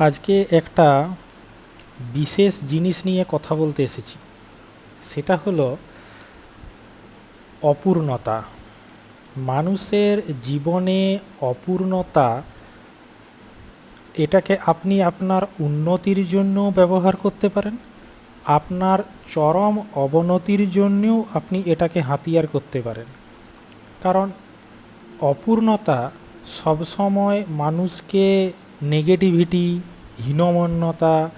আজকে একটা বিশেষ জিনিস নিয়ে কথা বলতে এসেছি। সেটা হলো অপূর্ণতা। মানুষের জীবনে অপূর্ণতা, এটাকে আপনি আপনার উন্নতির জন্য ব্যবহার করতে পারেন, আপনার চরম অবনতির জন্যও আপনি এটাকে হাতিয়ার করতে পারেন। কারণ অপূর্ণতা সবসময় মানুষকে নেগেটিভিটি হীনমন্যতা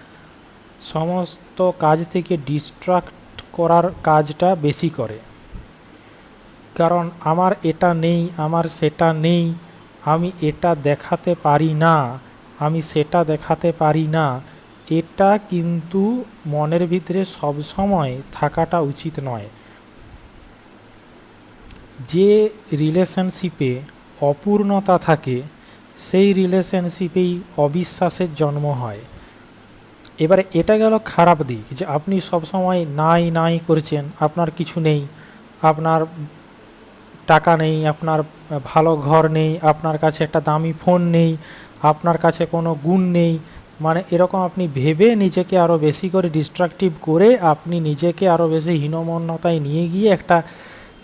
সমস্ত কাজ থেকে ডিস্ট্রাক্ট করার কাজটা বেশি করে। কারণ আমার এটা নেই, আমার সেটা নেই, আমি এটা দেখাতে পারি না, আমি সেটা দেখাতে পারি না, এটা কিন্তু মনের ভিতরে সবসময় থাকাটা উচিত নয়। যে রিলেশনশিপে অপূর্ণতা থাকে সেই রিলেশনশিপেই অবিশ্বাসের জন্ম হয়। এবারে এটা গেল খারাপ দিক যে আপনি সবসময় নাই নাই করছেন, আপনার কিছু নেই, আপনার টাকা নেই, আপনার ভালো ঘর নেই, আপনার কাছে একটা দামি ফোন নেই, আপনার কাছে কোনো গুণ নেই মানে এরকম আপনি ভেবে নিজেকে আরও বেশি করে ডিস্ট্রাকটিভ করে আপনি নিজেকে আরও বেশি হীনমন্যতায় নিয়ে গিয়ে একটা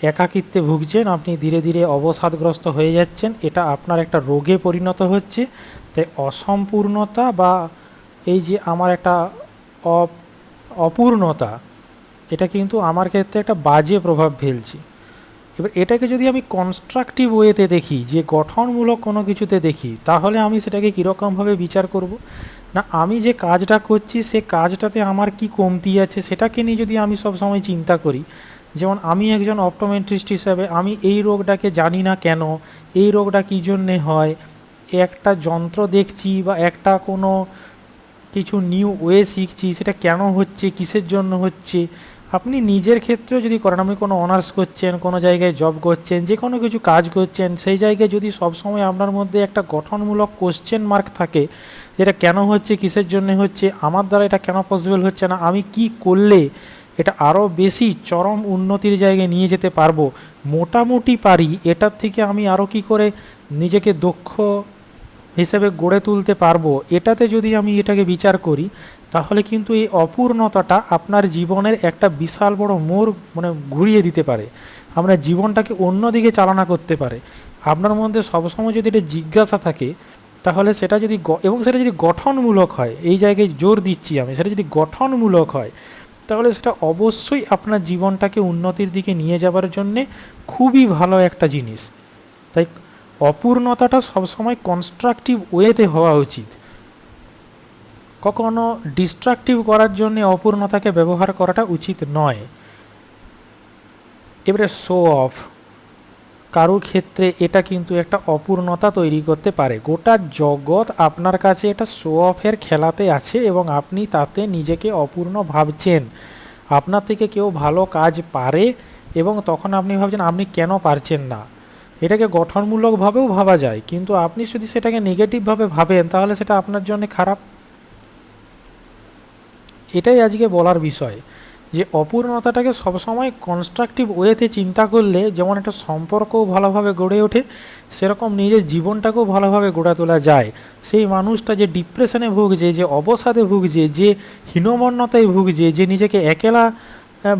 একাকিত্বে ভুগছেন, আপনি ধীরে ধীরে অবসাদগ্রস্ত হয়ে যাচ্ছেন। এটা আপনার একটা রোগে পরিণত হচ্ছে। তাই অসম্পূর্ণতা বা এই যে আমার একটা অপ- অপূর্ণতা, এটা কিন্তু আমার ক্ষেত্রে একটা বাজে প্রভাব ফেলছে। এবার এটাকে যদি আমি কনস্ট্রাকটিভ ওয়েতে দেখি, যে গঠনমূলক কোনো কিছুতে দেখি, তাহলে আমি সেটাকে কীরকমভাবে বিচার করব? না, আমি যে কাজটা করছি, সে কাজটাতে আমার কি কমতি আছে, সেটাকে নিয়ে যদি আমি সবসময় চিন্তা করি যেমন আমি একজন অপটোমেট্রিস্ট হিসাবে, আমি এই রোগটাকে জানি না কেন, এই রোগটা কী জন্যে হয়, একটা যন্ত্র দেখছি বা একটা কোনো কিছু নিউ ওয়ে শিখছি, সেটা কেন হচ্ছে, কিসের জন্য হচ্ছে, আপনি নিজের ক্ষেত্রেও যদি করেন, আপনি কোনো অনার্স করছেন, কোনো জায়গায় জব করছেন, যে কোনো কিছু কাজ করছেন, সেই জায়গায় যদি সবসময় আপনার মধ্যে একটা গঠনমূলক কোশ্চেন মার্ক থাকে, যেটা কেন হচ্ছে, কিসের জন্য হচ্ছে, আমার দ্বারা এটা কেন পসিবল হচ্ছে না, আমি কি করলে এটা আরও বেশি চরম উন্নতির জায়গায় নিয়ে যেতে পারব। মোটামুটি পারি, এটার থেকে আমি আরও কি করে নিজেকে দক্ষ হিসেবে গড়ে তুলতে পারব, এটাতে যদি আমি এটাকে বিচার করি, তাহলে কিন্তু এই অপূর্ণতাটা আপনার জীবনের একটা বিশাল বড় মোড় মানে ঘুরিয়ে দিতে পারে। আপনার জীবনটাকে অন্যদিকে চালনা করতে পারে। আপনার মধ্যে সবসময় যদি এটা জিজ্ঞাসা থাকে, তাহলে সেটা যদি এবং সেটা যদি গঠনমূলক হয়, এই জায়গায় জোর দিচ্ছি আমি, সেটা যদি গঠনমূলক হয় তাহলে সেটা অবশ্যই আপনার জীবনটাকে উন্নতির দিকে নিয়ে যাবার জন্যে খুবই ভালো একটা জিনিস। তাই অপূর্ণতাটা সবসময় কনস্ট্রাকটিভ ওয়েতে হওয়া উচিত। কখনো ডিস্ট্রাকটিভ করার জন্যে অপূর্ণতাকে ব্যবহার করাটা উচিত নয়। এবারে শো অফ কারোর ক্ষেত্রে এটা কিন্তু একটা অপূর্ণতা তৈরি করতে পারে। গোটা জগৎ আপনার কাছে এটা শো অফের খেলাতে আছে এবং আপনি তাতে নিজেকে অপূর্ণ ভাবছেন। আপনার থেকে কেউ ভালো কাজ পারে এবং তখন আপনি ভাবছেন, আপনি কেন পারছেন না? এটাকে গঠনমূলকভাবেও ভাবা যায়। কিন্তু আপনি যদি সেটাকে নেগেটিভভাবে ভাবেন, তাহলে সেটা আপনার জন্য খারাপ। এটাই আজকে বলার বিষয়। যে অপূর্ণতাটাকে সবসময় কনস্ট্রাকটিভ ওয়েতে চিন্তা করলে যেমন একটা সম্পর্কও ভালোভাবে গড়ে ওঠে, সেরকম নিজের জীবনটাকেও ভালোভাবে গড়ে তোলা যায়। সেই মানুষটা যে ডিপ্রেশনে ভুগছে, যে অবসাদে ভুগছে, যে হীনমন্যতায় ভুগছে, যে নিজেকে একেলা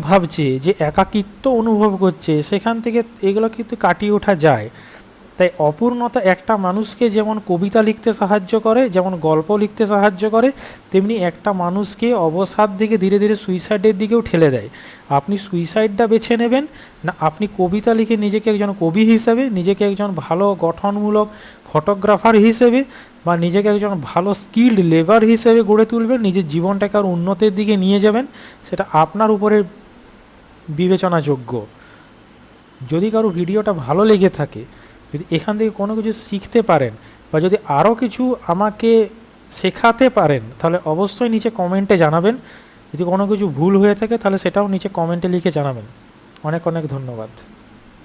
ভাবছে, যে একাকিত্ব অনুভব করছে, সেখান থেকে এগুলো কিন্তু কাটিয়ে ওঠা যায়। তাই অপূর্ণতা একটা মানুষকে যেমন কবিতা লিখতে সাহায্য করে, যেমন গল্প লিখতে সাহায্য করে, তেমনি একটা মানুষকে অবসাদ দিকে ধীরে ধীরে সুইসাইডের দিকেও ঠেলে দেয়। আপনি সুইসাইডটা বেছে নেবেন, না, আপনি কবিতা লিখে নিজেকে একজন কবি হিসেবে, নিজেকে একজন ভালো গঠনমূলক ফটোগ্রাফার হিসেবে, বা নিজেকে একজন ভালো স্কিল্ড লেবার হিসেবে গড়ে তুলবেন, নিজের জীবনটাকে আর উন্নতির দিকে নিয়ে যাবেন, সেটা আপনার উপরে বিবেচনাযোগ্য। যদি কারও ভিডিওটা ভালো লেগে থাকে যদি এখান থেকে কোনো কিছু শিখতে পারেন বা যদি আরও কিছু আমাকে শেখাতে পারেন, তাহলে অবশ্যই নিচে কমেন্টে জানাবেন। যদি কোনো কিছু ভুল হয়ে থাকে, তাহলে সেটাও নিচে কমেন্টে লিখে জানাবেন। অনেক অনেক ধন্যবাদ।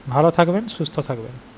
ভালো থাকবেন, সুস্থ থাকবেন।